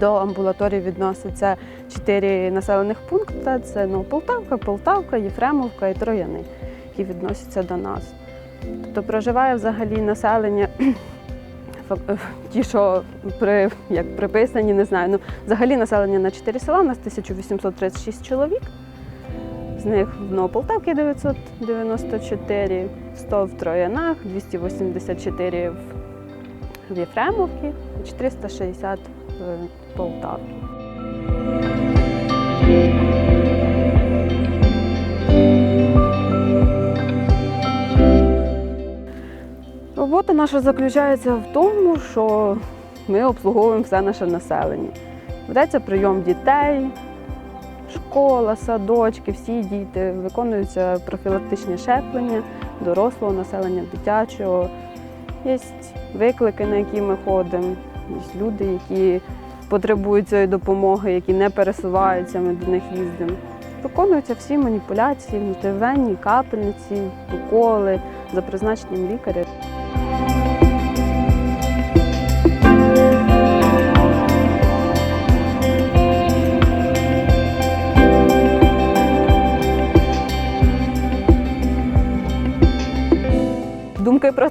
До амбулаторії відносяться чотири населених пункти: це Новополтавка, Полтавка, Єфремовка і Трояни, які відносяться до нас. Тобто проживає взагалі населення, ті, що при, як приписані, не знаю. Ну, взагалі населення на 4 села, у нас 1836 чоловік. З них в Новополтавці 994, 100 в Троянах, 284 в в Єфремовці, 460 в Полтаві. Робота наша заключається в тому, що ми обслуговуємо все наше населення. Ведеться прийом дітей, школа, садочки, всі діти, виконуються профілактичні щеплення дорослого населення, дитячого. Є виклики, на які ми ходимо, є люди, які потребують цієї допомоги, які не пересуваються, ми до них їздимо. Виконуються всі маніпуляції, внутрівенні, капельниці, уколи за призначенням лікаря.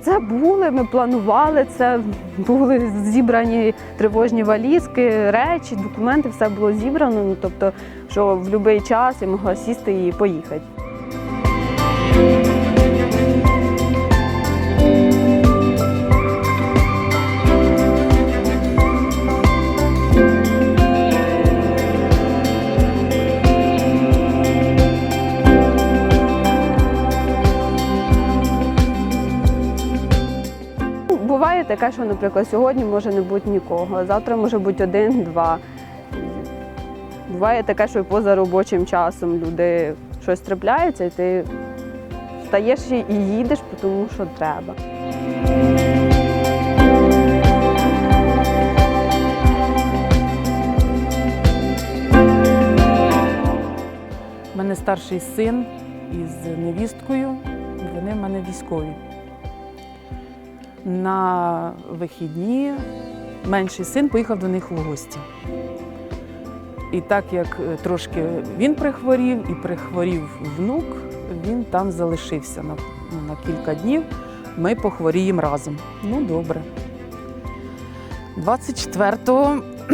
Це були. Ми планували це. Були зібрані тривожні валізки, речі, документи, все було зібрано. Ну тобто, що в будь-який час я могла сісти і поїхати. Таке, що, наприклад, сьогодні може не бути нікого, завтра може бути один-два. Буває таке, що поза робочим часом люди щось трапляється, і ти встаєш і їдеш, тому що треба. У мене старший син із невісткою, вони в мене військові. На вихідні менший син поїхав до них в гості. І так як е, трошки він прихворів і прихворів внук, він там залишився на, на кілька днів. Ми похворіємо разом. Ну, добре. 24-го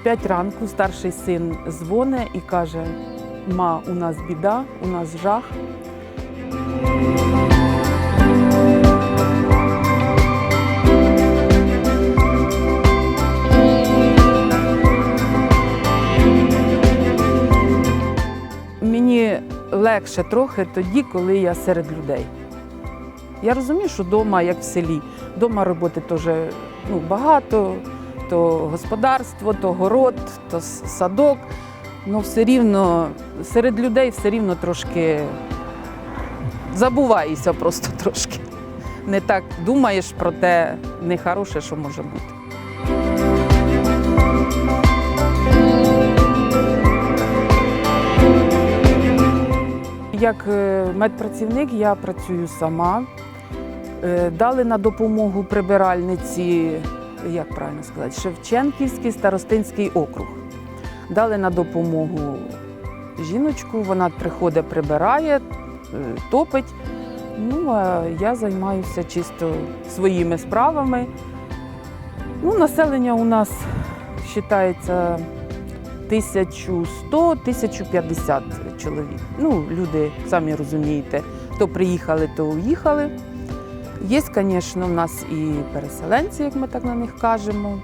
в 5 ранку старший син дзвонить і каже: Ма, у нас біда, у нас жах. Легше трохи тоді, коли я серед людей. Я розумію, що вдома, як в селі, вдома роботи теж ну, багато, то господарство, то город, то садок. Ну, все рівно серед людей все рівно трошки забуваєшся просто трошки. Не так думаєш про те нехороше, що може бути. Як е, медпрацівник я працюю сама. Е, Дали на допомогу прибиральниці, як правильно сказати, Шевченківський старостинський округ. Дали на допомогу жіночку, вона приходить, прибирає, е, топить. Ну, а я займаюся чисто своїми справами. Ну, населення у нас вважається 1100-1050 чоловік. Ну, люди, самі розумієте, то приїхали, то уїхали. Є, звісно, в нас і переселенці, як ми так на них кажемо.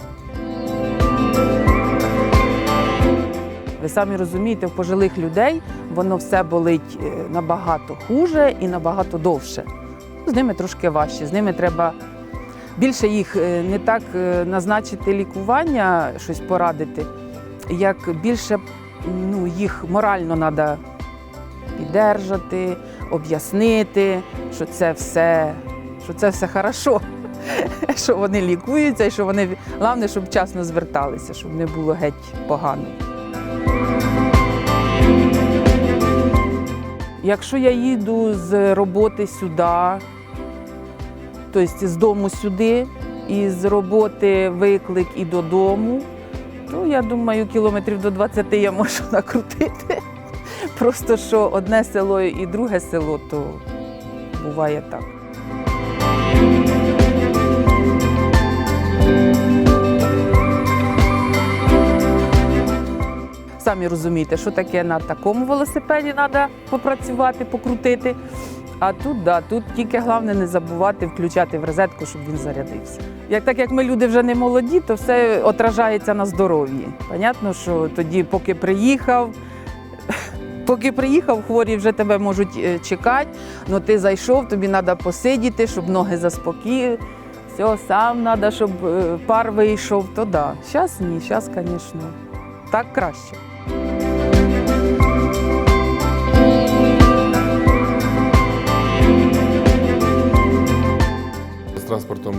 Ви самі розумієте, в пожилих людей воно все болить е, набагато хуже і набагато довше. З ними трошки важче, з ними треба більше їх е, не так е, назначити лікування, щось порадити, як більше ну, їх морально треба піддержати, об'яснити, що це все, що це все хорошо, що вони лікуються і що вони головне, щоб вчасно зверталися, щоб не було геть погано. Якщо я їду з роботи сюди, тобто з дому сюди, і з роботи виклик і додому, то я думаю, кілометрів до 20 я можу накрутити. Просто що одне село і друге село, то буває так. Самі розумієте, що таке на такому велосипеді треба попрацювати, покрутити. А тут, да, тут тільки головне не забувати включати в розетку, щоб він зарядився. Як так як ми люди вже не молоді, то все отражається на здоров'ї. Понятно, що тоді, поки приїхав, поки приїхав, хворі вже тебе можуть е, чекати, але ти зайшов, тобі треба посидіти, щоб ноги заспокіїли. Все, сам треба, щоб е, пар вийшов, то да. Зараз ні, зараз, звісно, так краще. Транспортом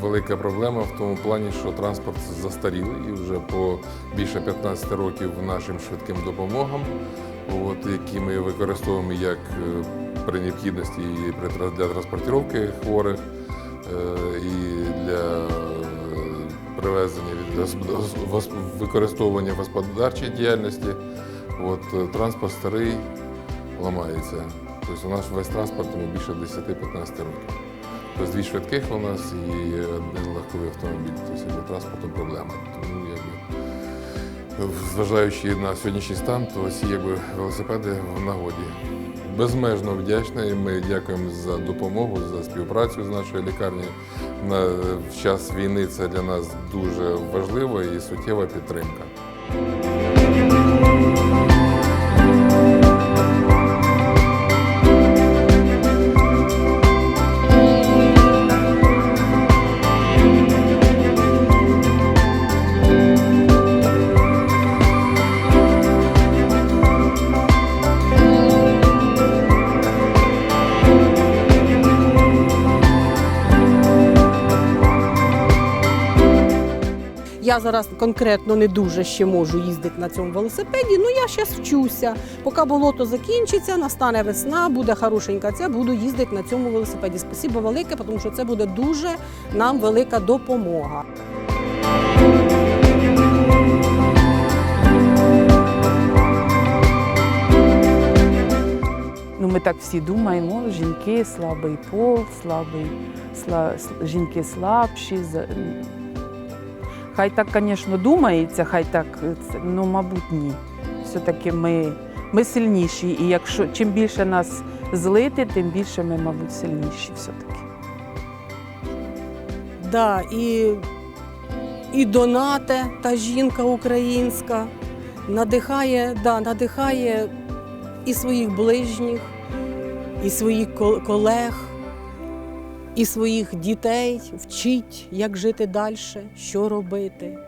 велика проблема в тому плані, що транспорт застарілий і вже по більше 15 років нашим швидким допомогам, от, які ми використовуємо як е, при необхідності для транспортування хворих, е, і для е, привезення від використовування в господарчій діяльності. От, транспорт старий ламається. Тобто у нас весь транспорт йому більше 10-15 років. Тобто дві швидких у нас і один легковий автомобіль. Тобто для транспорту проблема. Тому якби, зважаючи на сьогоднішній стан, то всі якби, велосипеди в нагоді. Безмежно вдячний. Ми дякуємо за допомогу, за співпрацю з нашою лікарнею. На, в час війни це для нас дуже важливо і суттєва підтримка. Я зараз конкретно не дуже ще можу їздити на цьому велосипеді. Ну я зараз вчуся. Поки болото закінчиться, настане весна, буде хорошенька ця, буду їздити на цьому велосипеді. Спасибо велике, тому що це буде дуже нам велика допомога. Ну, ми так всі думаємо, жінки слабий пол, слабий, сла, жінки слабші. Хай так, звісно, думається, хай так, ну, мабуть, ні. Все-таки ми, ми сильніші, і якщо чим більше нас злити, тим більше ми, мабуть, сильніші все-таки. Да, і, і донате та жінка українська надихає, да, надихає і своїх ближніх, і своїх колег, і своїх дітей, вчить, як жити далі, що робити,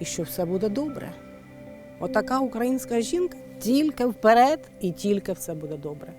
і що все буде добре. Отака українська жінка тільки вперед і тільки все буде добре.